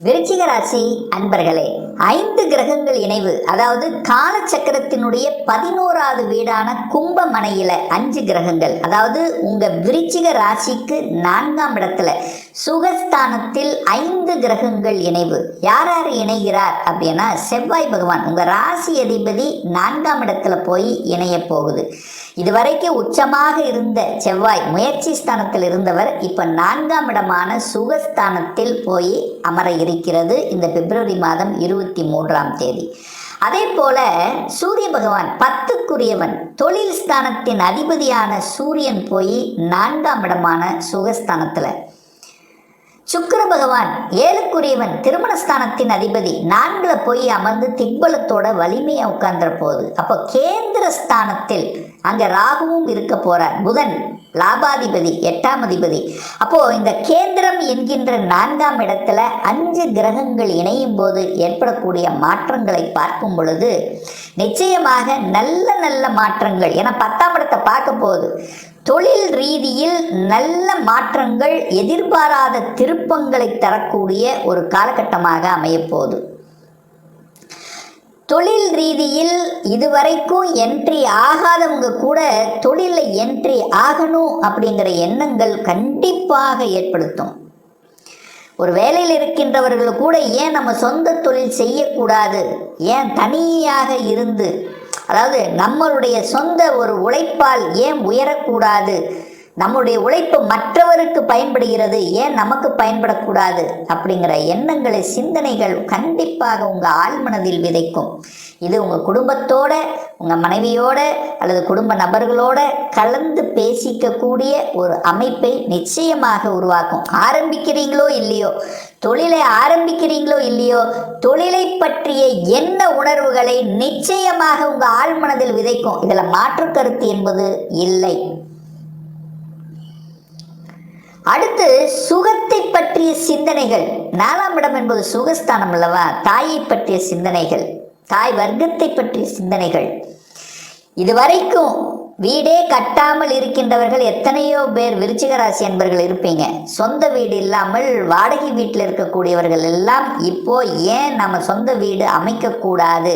விருச்சிக ராசி அன்பர்களே ஐந்து கிரகங்கள் இணைவு அதாவது காலச்சக்கரத்தினுடைய பதினோராவது வீடான கும்பமனையில அஞ்சு கிரகங்கள். அதாவது உங்க விருச்சிக ராசிக்கு நான்காம் இடத்துல சுகஸ்தானத்தில் ஐந்து கிரகங்கள் இணைவு. யார் யார் இணைகிறார் அப்படின்னா செவ்வாய் பகவான் உங்க ராசி அதிபதி நான்காம் இடத்துல போய் இணைய போகுது. இதுவரைக்கும் உச்சமாக இருந்த செவ்வாய் முயற்சி ஸ்தானத்தில் இருந்தவர் இப்போ நான்காம் இடமான சுகஸ்தானத்தில் போய் அமர இருக்கிறது இந்த பிப்ரவரி மாதம் இருபத்தி மூன்றாம் தேதி. அதே போல சூரிய பகவான் பத்துக்குரியவன் தொழில் ஸ்தானத்தின் அதிபதியான சூரியன் போய் நான்காம் இடமான சுகஸ்தானத்தில். சுக்கர பகவான் ஏழுக்குரியவன் திருமணஸ்தானத்தின் அதிபதி நான்குல போய் அமர்ந்து திக்பலத்தோட வலிமையை உட்கார்ந்துற போகுது அப்போ கேந்திர ஸ்தானத்தில் அங்கே ராகுவும் இருக்க போறார். புதன் லாபாதிபதி எட்டாம் அதிபதி. அப்போ இந்த கேந்திரம் என்கின்ற நான்காம் இடத்துல அஞ்சு கிரகங்கள் இணையும் போது ஏற்படக்கூடிய மாற்றங்களை பார்க்கும் பொழுது நிச்சயமாக நல்ல நல்ல மாற்றங்கள் ஏன்னா பத்தாம் இடத்தை பார்க்க போகுது. தொழில் ரீதியில் நல்ல மாற்றங்கள் எதிர்பாராத திருப்பங்களை தரக்கூடிய ஒரு காலகட்டமாக அமையப்போகுது. தொழில் ரீதியில் இதுவரைக்கும் என்ட்ரி ஆகாதவங்க கூட தொழிலில் என்ட்ரி ஆகணும் அப்படிங்கிற எண்ணங்கள் கண்டிப்பாக ஏற்படுத்தும். ஒரு வேலையில் இருக்கின்றவர்கள் கூட ஏன் நம்ம சொந்த தொழில் செய்யக்கூடாது? ஏன் தனியாக இருந்து அதாவது நம்மளுடைய சொந்த ஒரு உழைப்பால் ஏன் உயரக்கூடாது? நம்முடைய உழைப்பு மற்றவருக்கு பயன்படுகிறது. ஏன் நமக்கு பயன்படக்கூடாது? அப்படிங்கிற எண்ணங்களை சிந்தனைகள் கண்டிப்பாக உங்கள் ஆழ்மனதில் விதைக்கும். இது உங்கள் குடும்பத்தோட உங்கள் மனைவியோட அல்லது குடும்ப நபர்களோட கலந்து பேசிக்கக்கூடிய ஒரு அமைப்பை நிச்சயமாக உருவாக்கும். ஆரம்பிக்கிறீங்களோ இல்லையோ? தொழிலை ஆரம்பிக்கிறீங்களோ இல்லையோ? தொழிலை பற்றிய என்ன உணர்வுகளை நிச்சயமாக உங்கள் ஆழ்மனதில் விதைக்கும். இதில் மாற்று கருத்து என்பது இல்லை. அடுத்து சுகத்தை பற்றிய சிந்தனைகள். நாலாம் இடம் என்பது சுகஸ்தானம் அல்லவா? தாயை பற்றிய சிந்தனைகள். தாய் வர்க்கத்தை பற்றிய சிந்தனைகள். இதுவரைக்கும் வீடே கட்டாமல் இருக்கின்றவர்கள் எத்தனையோ பேர் விருச்சிக ராசி என்பர்கள் இருப்பீங்க. சொந்த வீடு இல்லாமல் வாடகை வீட்டில் இருக்கக்கூடியவர்கள் எல்லாம் இப்போ ஏன் நம்ம சொந்த வீடு அமைக்கக்கூடாது?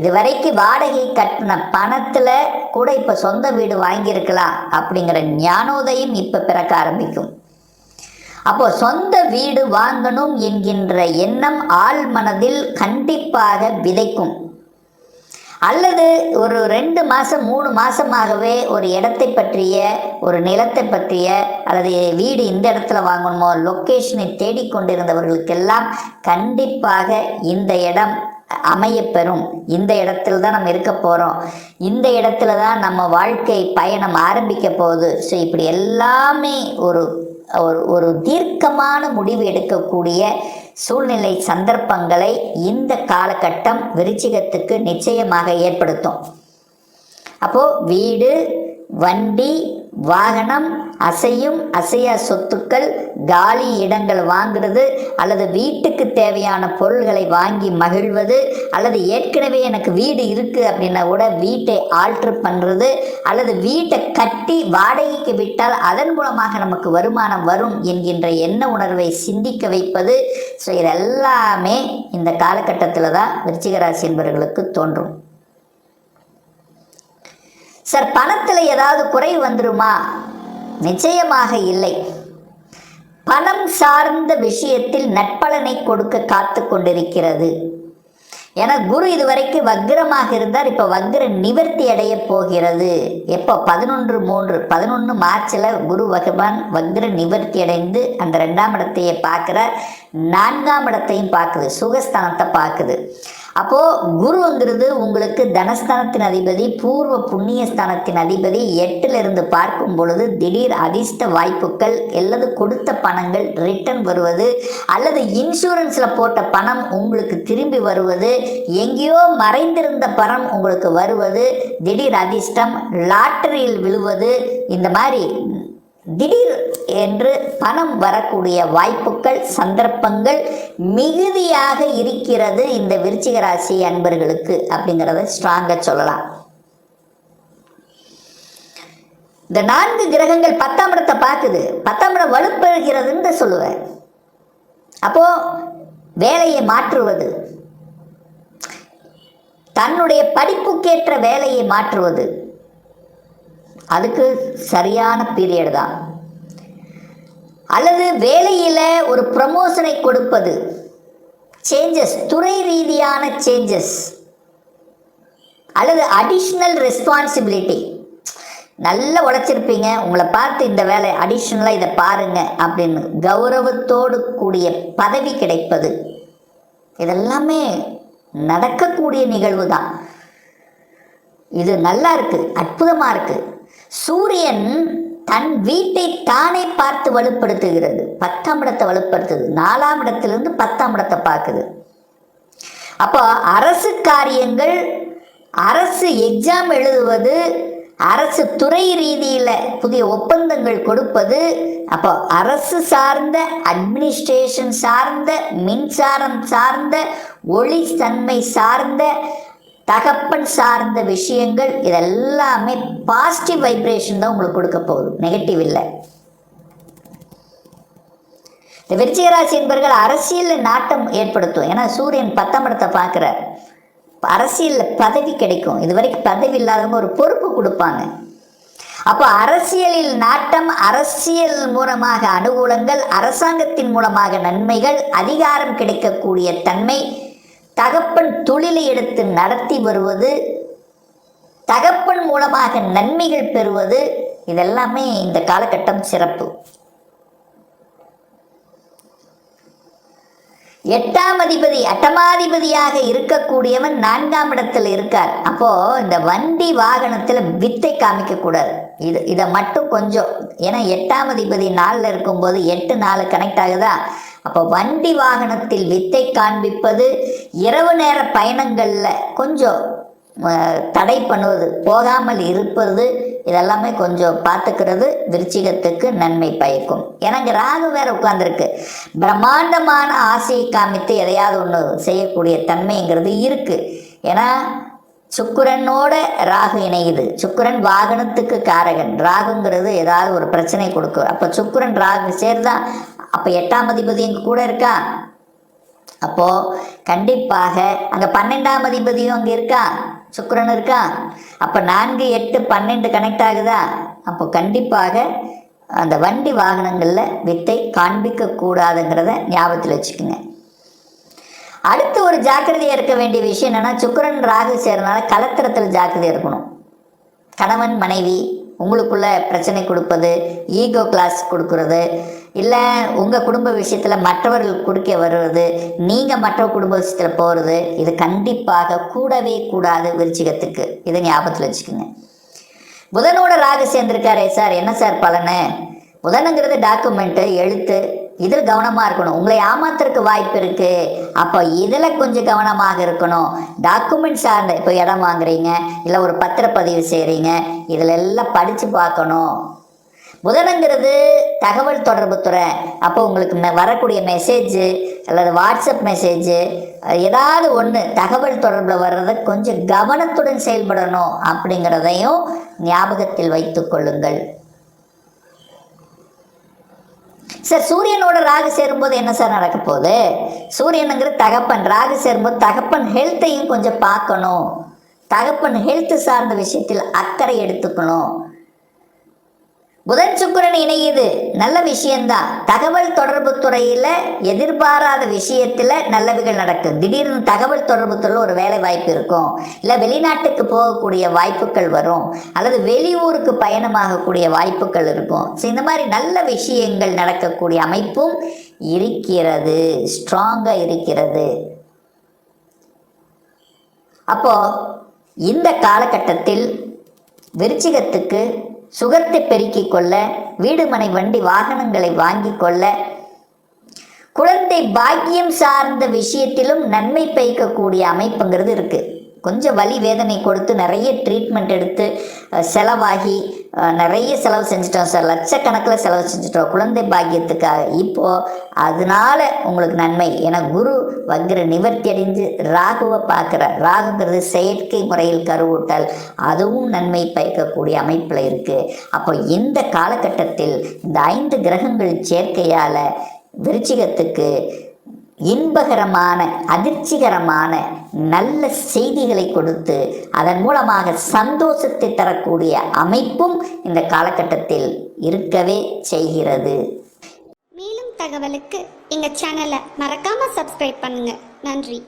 இதுவரைக்கும் வாடகை கட்டின பணத்தில் கூட இப்போ சொந்த வீடு வாங்கியிருக்கலாம் அப்படிங்கிற ஞானோதயம் இப்போ பிறக்க ஆரம்பிக்கும். அப்போ சொந்த வீடு வாங்கணும் என்கின்ற எண்ணம் ஆள் மனதில் கண்டிப்பாக விதைக்கும். அல்லது ஒரு ரெண்டு மாதம் மூணு மாதமாகவே ஒரு இடத்தை பற்றிய ஒரு நிலத்தை பற்றிய அல்லது வீடு இந்த இடத்துல வாங்கணுமோ லொக்கேஷனை தேடிக்கொண்டிருந்தவர்களுக்கெல்லாம் கண்டிப்பாக இந்த இடம் அமையப்பெறும் இந்த இடத்துல தான் நம்ம இருக்க போகிறோம் இந்த இடத்துல தான் நம்ம வாழ்க்கை பயணம் ஆரம்பிக்க போகுது. ஸோ இப்படி எல்லாமே ஒரு ஒரு ஒரு தீர்க்கமான முடிவு எடுக்கக்கூடிய சூழ்நிலை சந்தர்ப்பங்களை இந்த காலகட்டம் விருச்சிகத்துக்கு நிச்சயமாக ஏற்படுத்தும். அப்போது வீடு வண்டி வாகனம் அசையும் அசையா சொத்துக்கள் காலி இடங்கள் வாங்குறது அல்லது வீட்டுக்கு தேவையான பொருள்களை வாங்கி மகிழ்வது அல்லது ஏற்கனவே எனக்கு வீடு இருக்குது அப்படின்னா கூட வீட்டை ஆல்ட்ரு பண்ணுறது அல்லது வீட்டை கட்டி வாடகைக்கு விட்டால் அதன் மூலமாக நமக்கு வருமானம் வரும் என்கின்ற எண்ண உணர்வை சிந்திக்க வைப்பது. ஸோ இதெல்லாமே இந்த காலகட்டத்தில் தான் விருச்சிகராசி என்பவர்களுக்கு தோன்றும். சார் பணத்தில் ஏதாவது குறை வந்துருமா? நிச்சயமாக இல்லை. பணம் சார்ந்த விஷயத்தில் நட்பலனை கொடுக்க காத்து கொண்டிருக்கிறது. ஏன்னா குரு இதுவரைக்கும் வக்ரமாக இருந்தார். இப்போ வக்ர நிவர்த்தி அடைய போகிறது. எப்போ? பதினொன்று மூன்று பதினொன்று மார்ச்சில் குரு பகவான் வக்ர நிவர்த்தி அடைந்து அந்த ரெண்டாம் இடத்தையே பார்க்குற நான்காம் இடத்தையும் பார்க்குது. சுகஸ்தானத்தை பார்க்குது. அப்போது குருங்கிறது உங்களுக்கு தனஸ்தானத்தின் அதிபதி பூர்வ புண்ணிய ஸ்தானத்தின் அதிபதி எட்டில் இருந்து பார்க்கும் பொழுது திடீர் அதிர்ஷ்ட வாய்ப்புகள் அல்லது கொடுத்த பணங்கள் ரிட்டர்ன் வருவது அல்லது இன்சூரன்ஸில் போட்ட பணம் உங்களுக்கு திரும்பி வருவது எங்கேயோ மறைந்திருந்த பணம் உங்களுக்கு வருவது திடீர் அதிர்ஷ்டம் லாட்டரியில் விழுவது இந்த மாதிரி திடீர் என்று பணம் வரக்கூடிய வாய்ப்புகள் சந்தர்ப்பங்கள் மிகுதியாக இருக்கிறது இந்த விருச்சிக ராசி அன்பர்களுக்கு அப்படிங்கிறத ஸ்ட்ராங்காக சொல்லலாம். இந்த நான்கு கிரகங்கள் பத்தாம் இடத்தை பார்க்குது. பத்தாம் இடம் வலுப்பெறுகிறதுன்னு சொல்லுவேன். அப்போ வேலையை மாற்றுவது தன்னுடைய படிப்புக்கேற்ற வேலையை மாற்றுவது அதுக்கு சரியான பீரியட் தான். அல்லது வேலையில் ஒரு ப்ரமோஷனை கொடுப்பது. சேஞ்சஸ் துறை ரீதியான சேஞ்சஸ் அல்லது அடிஷ்னல் ரெஸ்பான்சிபிலிட்டி நல்லா உழைச்சிருப்பீங்க உங்களை பார்த்து இந்த வேலை அடிஷ்னலாக இதை பாருங்கள் அப்படின்னு கௌரவத்தோடு கூடிய பதவி கிடைப்பது. இதெல்லாமே நடக்கக்கூடிய நிகழ்வு தான் இது நல்லா இருக்குது அற்புதமாக இருக்குது சூரியன் தன் வீட்டை தானே பார்த்து வலுப்படுத்துகிறது. பத்தாம் இடத்தை வலுப்படுத்துது. நாலாம் இடத்திலிருந்து பத்தாம் இடத்தை பார்க்குது. அப்போ அரசு காரியங்கள் அரசு எக்ஸாம் எழுதுவது அரசு துறை ரீதியில் புதிய ஒப்பந்தங்கள் கொடுப்பது அப்போ அரசு சார்ந்த அட்மினிஸ்ட்ரேஷன் சார்ந்த மின்சாரம் சார்ந்த ஒளி தன்மை சார்ந்த தகப்பன் சார்ந்த விஷயங்கள் இதெல்லாமே பாசிட்டிவ் வைப்ரேஷன் தான் உங்களுக்கு கொடுக்க போகுது. நெகட்டிவ் இல்லை. இந்த விருச்சிகராசி என்பவர்கள் அரசியலில் நாட்டம் ஏற்படுத்தும். ஏன்னா சூரியன் பத்தாம் இடத்தை பார்க்குறார். அரசியலில் பதவி கிடைக்கும். இது வரைக்கும் பதவி இல்லாதவங்க ஒரு பொறுப்பு கொடுப்பாங்க. அப்போ அரசியலில் நாட்டம் அரசியல் மூலமாக அனுகூலங்கள் அரசாங்கத்தின் மூலமாக நன்மைகள் அதிகாரம் கிடைக்கக்கூடிய தன்மை தகப்பன் தொழிலை எடுத்து நடத்தி வருவது தகப்பன் மூலமாக நன்மைகள் பெறுவது இதெல்லாமே இந்த காலகட்டம் சிறப்பு. எட்டாம் அதிபதி அட்டமாதிபதியாக இருக்கக்கூடியவன் நான்காம் இடத்தில் இருக்கார். அப்போ இந்த வண்டி வாகனத்தில் வித்தை காமிக்க கூடாது இது இதை மட்டும் கொஞ்சம் ஏன்னா எட்டாம் அதிபதி நாளில் இருக்கும்போது எட்டு நாலு கனெக்ட் ஆகுதா? அப்போ வண்டி வாகனத்தில் வித்தை காண்பிப்பது இரவு நேர பயணங்களில் கொஞ்சம் தடை பண்ணுவது போகாமல் இருப்பது இதெல்லாமே கொஞ்சம் பார்த்துக்கிறது விருச்சிகத்துக்கு நன்மை பயக்கும். எனக்கு ராகு வேற உட்காந்துருக்கு பிரம்மாண்டமான ஆசையை காமித்து எதையாவது ஒன்று செய்யக்கூடிய தன்மைங்கிறது இருக்குது ஏன்னா சுக்குரனோட ராகு இணையுது. சுக்குரன் வாகனத்துக்கு காரகன். ராகுங்கிறது ஏதாவது ஒரு பிரச்சனை கொடுக்கும். அப்போ சுக்கிரன் ராகு சேர்ந்தா அப்போ எட்டாம் அதிபதி இங்கே கூட இருக்கா? அப்போது கண்டிப்பாக அங்கே பன்னெண்டாம் அதிபதியும் அங்கே இருக்கா? சுக்கிரன் இருக்கா? அப்போ நான்கு எட்டு பன்னெண்டு கனெக்ட் ஆகுதா? அப்போ கண்டிப்பாக அந்த வண்டி வாகனங்களில் வித்தை காண்பிக்க கூடாதுங்கிறத ஞாபகத்தில் வச்சுக்கோங்க. அடுத்து ஒரு ஜாக்கிரதையாக இருக்க வேண்டிய விஷயம் என்னென்னா சுக்கிரன் ராகு சேர்றனால கலத்திரத்தில் ஜாக்கிரதையாக இருக்கணும். கணவன் மனைவி உங்களுக்குள்ள பிரச்சனை கொடுப்பது ஈகோ கிளாஸ் கொடுக்கறது இல்லை உங்கள் குடும்ப விஷயத்தில் மற்றவர்கள் கொடுக்க வருவது நீங்கள் மற்ற குடும்ப விஷயத்தில் போகிறது இது கண்டிப்பாக கூடவே கூடாது விருச்சிகத்துக்கு. இதை ஞாபகத்தில் வச்சுக்கோங்க. புதனோட ராகு சேர்ந்திருக்காரே சார் என்ன சார் பலனு? புதனுங்கிறது டாக்குமெண்ட்டு எழுத்து இதில் கவனமாக இருக்கணும். உங்களை ஏமாத்துறதுக்கு வாய்ப்பு இருக்குது அப்போ இதில் கொஞ்சம் கவனமாக இருக்கணும். டாக்குமெண்ட் சார்ந்த இப்போ இடம் வாங்குறீங்க இல்லை ஒரு பத்திரப்பதிவு செய்கிறீங்க இதில் எல்லாம் படித்து பார்க்கணும். புதனங்கிறது தகவல் தொடர்பு துறை. அப்போ உங்களுக்கு மெ- வரக்கூடிய மெசேஜு அல்லது வாட்ஸ்அப் மெசேஜு ஏதாவது ஒன்று தகவல் தொடர்பில் வர்றதை கொஞ்சம் கவனத்துடன் செயல்படணும் அப்படிங்கிறதையும் ஞாபகத்தில் வைத்து கொள்ளுங்கள். சார் சூரியனோட ராகு சேரும்போது என்ன சார் நடக்க போகுது? சூரியனுங்கிற தகப்பன் ராகு சேரும்போது தகப்பன் ஹெல்த்தையும் கொஞ்சம் பார்க்கணும். தகப்பன் ஹெல்த் சார்ந்த விஷயத்தில் அக்கறை எடுத்துக்கணும். புதன் சுக்கரன் இணையுது நல்ல விஷயம்தான். தகவல் தொடர்பு துறையில் எதிர்பாராத விஷயத்தில் நல்லவைகள் நடக்கும். திடீர்னு தகவல் தொடர்பு துறையில் ஒரு வேலை வாய்ப்பு இருக்கும். இல்லை வெளிநாட்டுக்கு போகக்கூடிய வாய்ப்புகள் வரும். அல்லது வெளியூருக்கு பயணமாகக்கூடிய வாய்ப்புகள் இருக்கும். ஸோ இந்த மாதிரி நல்ல விஷயங்கள் நடக்கக்கூடிய அமைப்பும் இருக்கிறது. ஸ்ட்ராங்காக இருக்கிறது. அப்போ இந்த காலகட்டத்தில் விருச்சிகத்துக்கு சுகத்தை பெருக்கிக் கொள்ள வீடுமனை வண்டி வாகனங்களை வாங்கிக் கொள்ள. குழந்தை பாக்கியம் சார்ந்த விஷயத்திலும் நன்மை பயக்கக்கூடிய அமைப்புங்கிறது இருக்குது கொஞ்சம் வலி வேதனை கொடுத்து நிறைய ட்ரீட்மெண்ட் எடுத்து செலவாகி நிறைய செலவு செஞ்சிட்டோம் சார். லட்சக்கணக்கில் செலவு செஞ்சிட்டோம். குழந்தை பாக்கியத்துக்காக இப்போது அதனால உங்களுக்கு நன்மை. ஏன்னா குரு வக்ர நிவர்த்தி அடைந்து ராகுவை பார்க்குற ராகுங்கிறது செயற்கை முறையில் கருவூட்டல். அதுவும் நன்மை பயக்கக்கூடிய அமைப்பில் இருக்குது அப்போ இந்த காலகட்டத்தில் இந்த ஐந்து கிரகங்கள் சேர்க்கையால் விருச்சிகத்துக்கு இன்பகரமான அதிர்ச்சிகரமான நல்ல செய்திகளை கொடுத்து அதன் மூலமாக சந்தோஷத்தை தரக்கூடிய அமைப்பும் இந்த காலகட்டத்தில் இருக்கவே செய்கிறது. மேலும் தகவலுக்கு எங்கள் சேனலை மறக்காமல் சப்ஸ்கிரைப் பண்ணுங்கள் நன்றி.